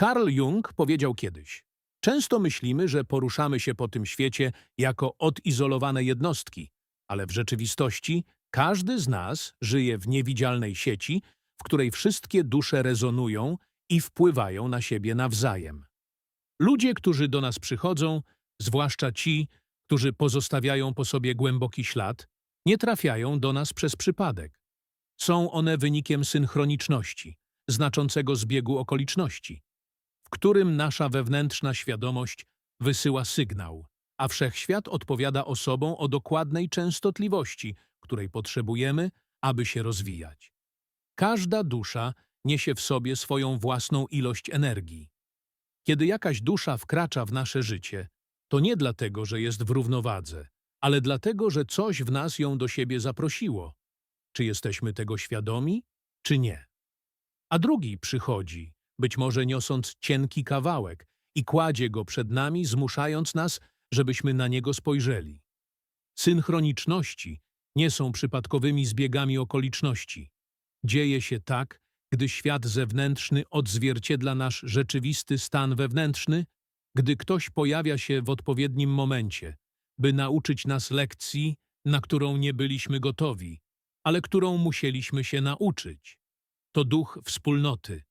Carl Jung powiedział kiedyś: Często myślimy, że poruszamy się po tym świecie jako odizolowane jednostki, ale w rzeczywistości każdy z nas żyje w niewidzialnej sieci, w której wszystkie dusze rezonują i wpływają na siebie nawzajem. Ludzie, którzy do nas przychodzą, zwłaszcza ci, którzy pozostawiają po sobie głęboki ślad, nie trafiają do nas przez przypadek. Są one wynikiem synchroniczności, znaczącego zbiegu okoliczności, którym nasza wewnętrzna świadomość wysyła sygnał, a wszechświat odpowiada osobom o dokładnej częstotliwości, której potrzebujemy, aby się rozwijać. Każda dusza niesie w sobie swoją własną ilość energii. Kiedy jakaś dusza wkracza w nasze życie, to nie dlatego, że jest w równowadze, ale dlatego, że coś w nas ją do siebie zaprosiło. Czy jesteśmy tego świadomi, czy nie? A drugi przychodzi, być może niosąc cienki kawałek i kładzie go przed nami, zmuszając nas, żebyśmy na niego spojrzeli. Synchroniczności nie są przypadkowymi zbiegami okoliczności. Dzieje się tak, gdy świat zewnętrzny odzwierciedla nasz rzeczywisty stan wewnętrzny, gdy ktoś pojawia się w odpowiednim momencie, by nauczyć nas lekcji, na którą nie byliśmy gotowi, ale którą musieliśmy się nauczyć. To duch wspólnoty.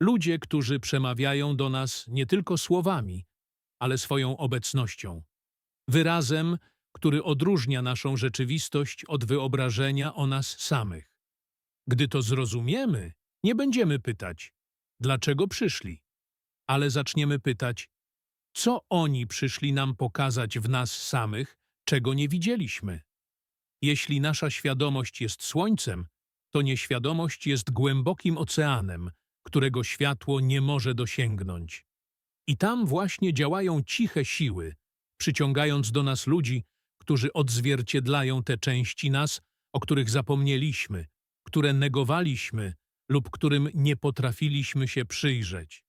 Ludzie, którzy przemawiają do nas nie tylko słowami, ale swoją obecnością. Wyrazem, który odróżnia naszą rzeczywistość od wyobrażenia o nas samych. Gdy to zrozumiemy, nie będziemy pytać, dlaczego przyszli, ale zaczniemy pytać, co oni przyszli nam pokazać w nas samych, czego nie widzieliśmy. Jeśli nasza świadomość jest słońcem, to nieświadomość jest głębokim oceanem, którego światło nie może dosięgnąć. I tam właśnie działają ciche siły, przyciągając do nas ludzi, którzy odzwierciedlają te części nas, o których zapomnieliśmy, które negowaliśmy lub którym nie potrafiliśmy się przyjrzeć.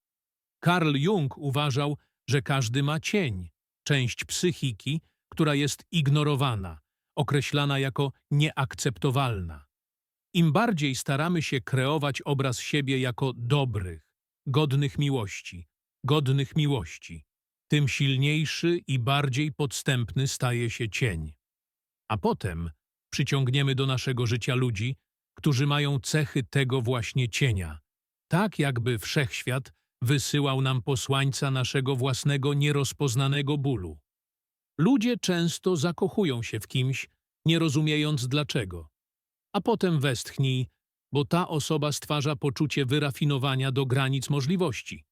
Carl Jung uważał, że każdy ma cień, część psychiki, która jest ignorowana, określana jako nieakceptowalna. Im bardziej staramy się kreować obraz siebie jako dobrych, godnych miłości, godnych miłości, tym silniejszy i bardziej podstępny staje się cień. A potem przyciągniemy do naszego życia ludzi, którzy mają cechy tego właśnie cienia, tak jakby wszechświat wysyłał nam posłańca naszego własnego nierozpoznanego bólu. Ludzie często zakochują się w kimś, nie rozumiejąc dlaczego. A potem westchnij, bo ta osoba stwarza poczucie wyrafinowania do granic możliwości.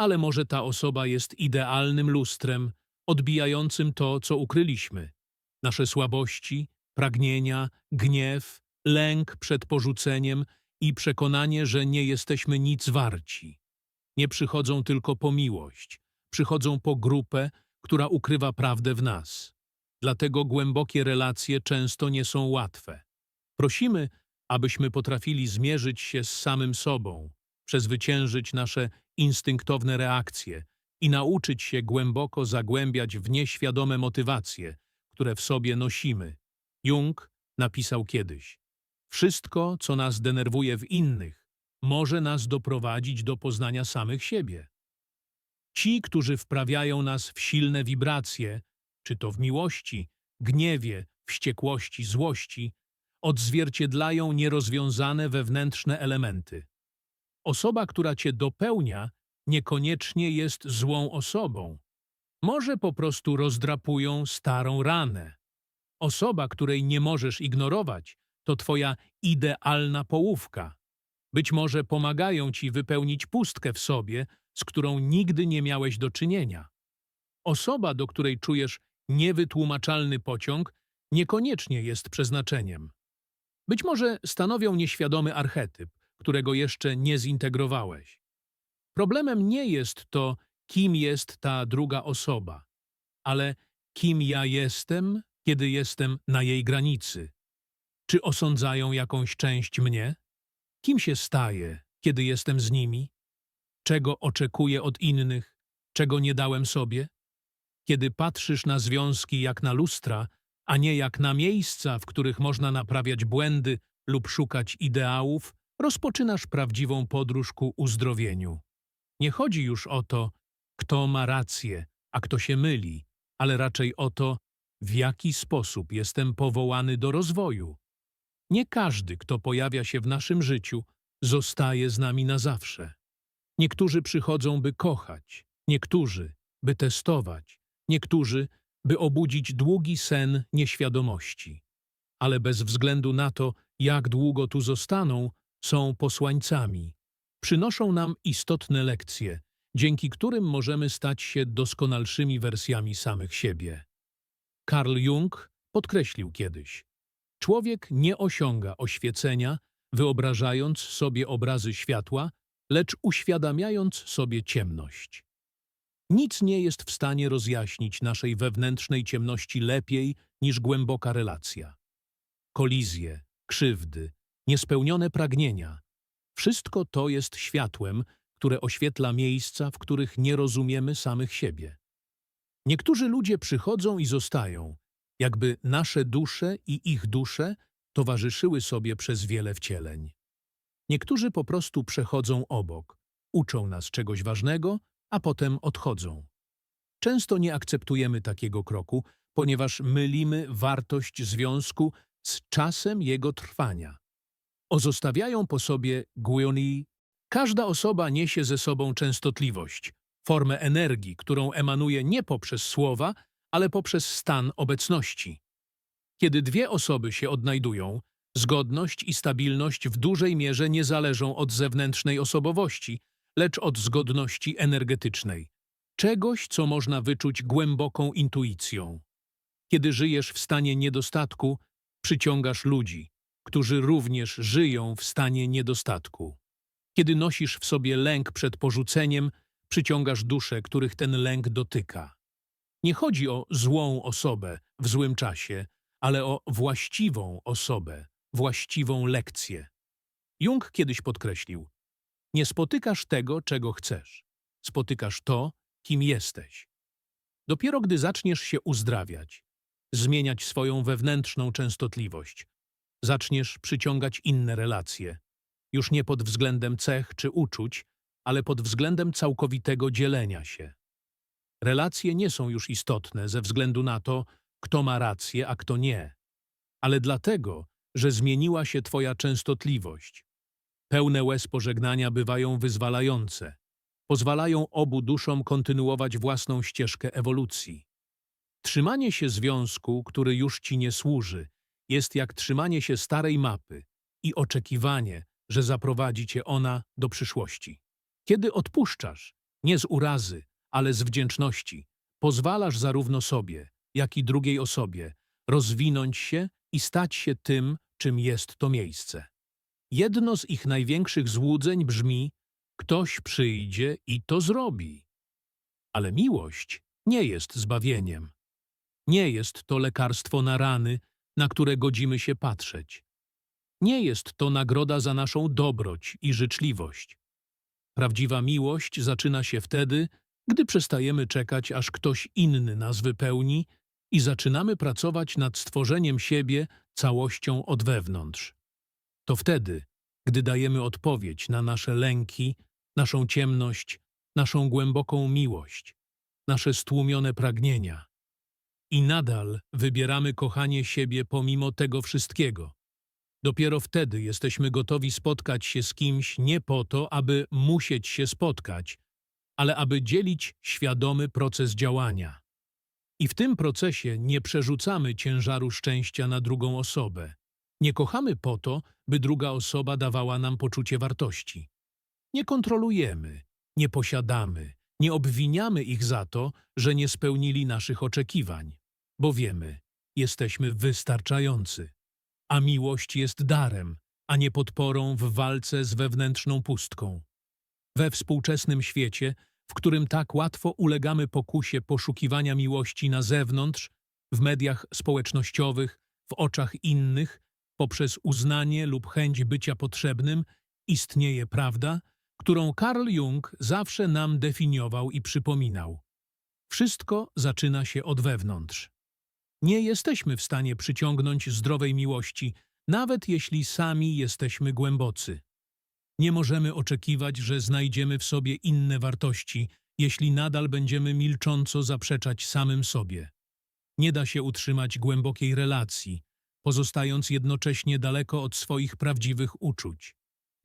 Ale może ta osoba jest idealnym lustrem, odbijającym to, co ukryliśmy. Nasze słabości, pragnienia, gniew, lęk przed porzuceniem i przekonanie, że nie jesteśmy nic warci. Nie przychodzą tylko po miłość, przychodzą po grupę, która ukrywa prawdę w nas. Dlatego głębokie relacje często nie są łatwe. Prosimy, abyśmy potrafili zmierzyć się z samym sobą, przezwyciężyć nasze instynktowne reakcje i nauczyć się głęboko zagłębiać w nieświadome motywacje, które w sobie nosimy. Jung napisał kiedyś: Wszystko, co nas denerwuje w innych, może nas doprowadzić do poznania samych siebie. Ci, którzy wprawiają nas w silne wibracje, czy to w miłości, gniewie, wściekłości, złości, odzwierciedlają nierozwiązane wewnętrzne elementy. Osoba, która cię dopełnia, niekoniecznie jest złą osobą. Może po prostu rozdrapują starą ranę. Osoba, której nie możesz ignorować, to twoja idealna połówka. Być może pomagają ci wypełnić pustkę w sobie, z którą nigdy nie miałeś do czynienia. Osoba, do której czujesz niewytłumaczalny pociąg, niekoniecznie jest przeznaczeniem. Być może stanowią nieświadomy archetyp, którego jeszcze nie zintegrowałeś. Problemem nie jest to, kim jest ta druga osoba, ale kim ja jestem, kiedy jestem na jej granicy. Czy osądzają jakąś część mnie? Kim się staję, kiedy jestem z nimi? Czego oczekuję od innych, czego nie dałem sobie? Kiedy patrzysz na związki jak na lustra, a nie jak na miejsca, w których można naprawiać błędy lub szukać ideałów, rozpoczynasz prawdziwą podróż ku uzdrowieniu. Nie chodzi już o to, kto ma rację, a kto się myli, ale raczej o to, w jaki sposób jestem powołany do rozwoju. Nie każdy, kto pojawia się w naszym życiu, zostaje z nami na zawsze. Niektórzy przychodzą, by kochać, niektórzy, by testować, niektórzy, by obudzić długi sen nieświadomości. Ale bez względu na to, jak długo tu zostaną, są posłańcami. Przynoszą nam istotne lekcje, dzięki którym możemy stać się doskonalszymi wersjami samych siebie. Carl Jung podkreślił kiedyś, człowiek nie osiąga oświecenia, wyobrażając sobie obrazy światła, lecz uświadamiając sobie ciemność. Nic nie jest w stanie rozjaśnić naszej wewnętrznej ciemności lepiej niż głęboka relacja. Kolizje, krzywdy, niespełnione pragnienia wszystko to jest światłem, które oświetla miejsca, w których nie rozumiemy samych siebie. Niektórzy ludzie przychodzą i zostają, jakby nasze dusze i ich dusze towarzyszyły sobie przez wiele wcieleń. Niektórzy po prostu przechodzą obok, uczą nas czegoś ważnego, a potem odchodzą. Często nie akceptujemy takiego kroku, ponieważ mylimy wartość związku z czasem jego trwania. Ozostawiają po sobie guioni. Każda osoba niesie ze sobą częstotliwość, formę energii, którą emanuje nie poprzez słowa, ale poprzez stan obecności. Kiedy dwie osoby się odnajdują, zgodność i stabilność w dużej mierze nie zależą od zewnętrznej osobowości, lecz od zgodności energetycznej. Czegoś, co można wyczuć głęboką intuicją. Kiedy żyjesz w stanie niedostatku, przyciągasz ludzi, którzy również żyją w stanie niedostatku. Kiedy nosisz w sobie lęk przed porzuceniem, przyciągasz dusze, których ten lęk dotyka. Nie chodzi o złą osobę w złym czasie, ale o właściwą osobę, właściwą lekcję. Jung kiedyś podkreślił: Nie spotykasz tego, czego chcesz. Spotykasz to, kim jesteś. Dopiero gdy zaczniesz się uzdrawiać, zmieniać swoją wewnętrzną częstotliwość, zaczniesz przyciągać inne relacje. Już nie pod względem cech czy uczuć, ale pod względem całkowitego dzielenia się. Relacje nie są już istotne ze względu na to, kto ma rację, a kto nie, ale dlatego, że zmieniła się Twoja częstotliwość. Pełne łez pożegnania bywają wyzwalające, pozwalają obu duszom kontynuować własną ścieżkę ewolucji. Trzymanie się związku, który już Ci nie służy, jest jak trzymanie się starej mapy i oczekiwanie, że zaprowadzi Cię ona do przyszłości. Kiedy odpuszczasz, nie z urazy, ale z wdzięczności, pozwalasz zarówno sobie, jak i drugiej osobie rozwinąć się i stać się tym, czym jest to miejsce. Jedno z ich największych złudzeń brzmi: ktoś przyjdzie i to zrobi. Ale miłość nie jest zbawieniem. Nie jest to lekarstwo na rany, na które godzimy się patrzeć. Nie jest to nagroda za naszą dobroć i życzliwość. Prawdziwa miłość zaczyna się wtedy, gdy przestajemy czekać, aż ktoś inny nas wypełni i zaczynamy pracować nad stworzeniem siebie całością od wewnątrz. To wtedy, gdy dajemy odpowiedź na nasze lęki, naszą ciemność, naszą głęboką miłość, nasze stłumione pragnienia. I nadal wybieramy kochanie siebie pomimo tego wszystkiego. Dopiero wtedy jesteśmy gotowi spotkać się z kimś nie po to, aby musieć się spotkać, ale aby dzielić świadomy proces działania. I w tym procesie nie przerzucamy ciężaru szczęścia na drugą osobę. Nie kochamy po to, by druga osoba dawała nam poczucie wartości. Nie kontrolujemy, nie posiadamy, nie obwiniamy ich za to, że nie spełnili naszych oczekiwań, bo wiemy, jesteśmy wystarczający. A miłość jest darem, a nie podporą w walce z wewnętrzną pustką. We współczesnym świecie, w którym tak łatwo ulegamy pokusie poszukiwania miłości na zewnątrz, w mediach społecznościowych, w oczach innych, poprzez uznanie lub chęć bycia potrzebnym, istnieje prawda, którą Carl Jung zawsze nam definiował i przypominał. Wszystko zaczyna się od wewnątrz. Nie jesteśmy w stanie przyciągnąć zdrowej miłości, nawet jeśli sami jesteśmy głębocy. Nie możemy oczekiwać, że znajdziemy w sobie inne wartości, jeśli nadal będziemy milcząco zaprzeczać samym sobie. Nie da się utrzymać głębokiej relacji, pozostając jednocześnie daleko od swoich prawdziwych uczuć.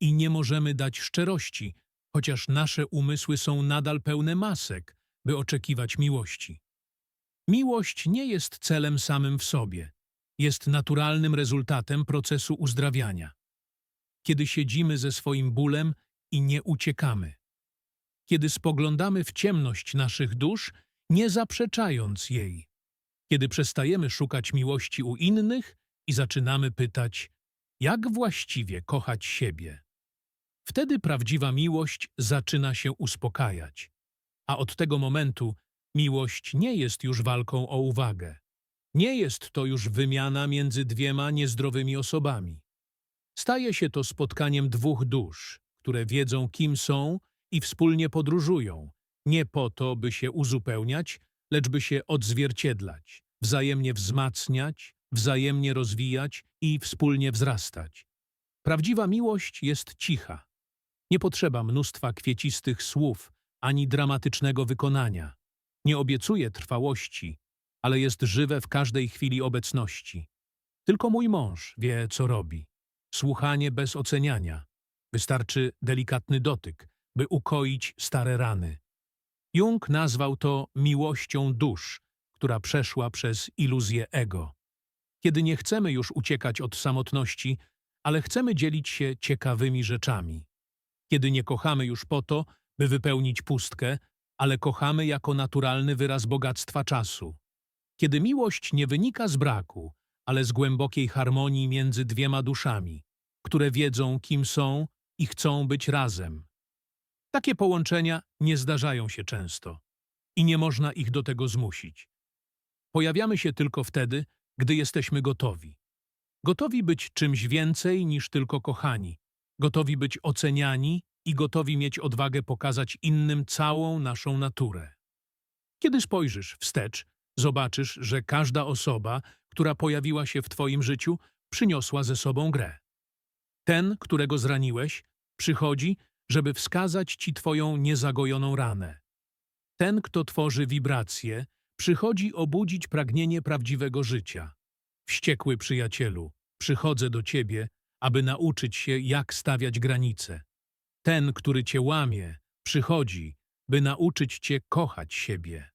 I nie możemy dać szczerości, chociaż nasze umysły są nadal pełne masek, by oczekiwać miłości. Miłość nie jest celem samym w sobie, jest naturalnym rezultatem procesu uzdrawiania. Kiedy siedzimy ze swoim bólem i nie uciekamy. Kiedy spoglądamy w ciemność naszych dusz, nie zaprzeczając jej. Kiedy przestajemy szukać miłości u innych i zaczynamy pytać, jak właściwie kochać siebie. Wtedy prawdziwa miłość zaczyna się uspokajać. A od tego momentu miłość nie jest już walką o uwagę. Nie jest to już wymiana między dwiema niezdrowymi osobami. Staje się to spotkaniem dwóch dusz, które wiedzą, kim są i wspólnie podróżują, nie po to, by się uzupełniać, lecz by się odzwierciedlać, wzajemnie wzmacniać, wzajemnie rozwijać i wspólnie wzrastać. Prawdziwa miłość jest cicha. Nie potrzeba mnóstwa kwiecistych słów ani dramatycznego wykonania. Nie obiecuje trwałości, ale jest żywe w każdej chwili obecności. Tylko mój mąż wie, co robi. Słuchanie bez oceniania. Wystarczy delikatny dotyk, by ukoić stare rany. Jung nazwał to miłością dusz, która przeszła przez iluzję ego. Kiedy nie chcemy już uciekać od samotności, ale chcemy dzielić się ciekawymi rzeczami. Kiedy nie kochamy już po to, by wypełnić pustkę, ale kochamy jako naturalny wyraz bogactwa czasu. Kiedy miłość nie wynika z braku, ale z głębokiej harmonii między dwiema duszami, które wiedzą, kim są i chcą być razem. Takie połączenia nie zdarzają się często i nie można ich do tego zmusić. Pojawiamy się tylko wtedy, gdy jesteśmy gotowi. Gotowi być czymś więcej niż tylko kochani, gotowi być oceniani i gotowi mieć odwagę pokazać innym całą naszą naturę. Kiedy spojrzysz wstecz, zobaczysz, że każda osoba, która pojawiła się w Twoim życiu, przyniosła ze sobą grę. Ten, którego zraniłeś, przychodzi, żeby wskazać Ci Twoją niezagojoną ranę. Ten, kto tworzy wibracje, przychodzi obudzić pragnienie prawdziwego życia. Wściekły przyjacielu, przychodzę do Ciebie, aby nauczyć się, jak stawiać granice. Ten, który Cię łamie, przychodzi, by nauczyć Cię kochać siebie.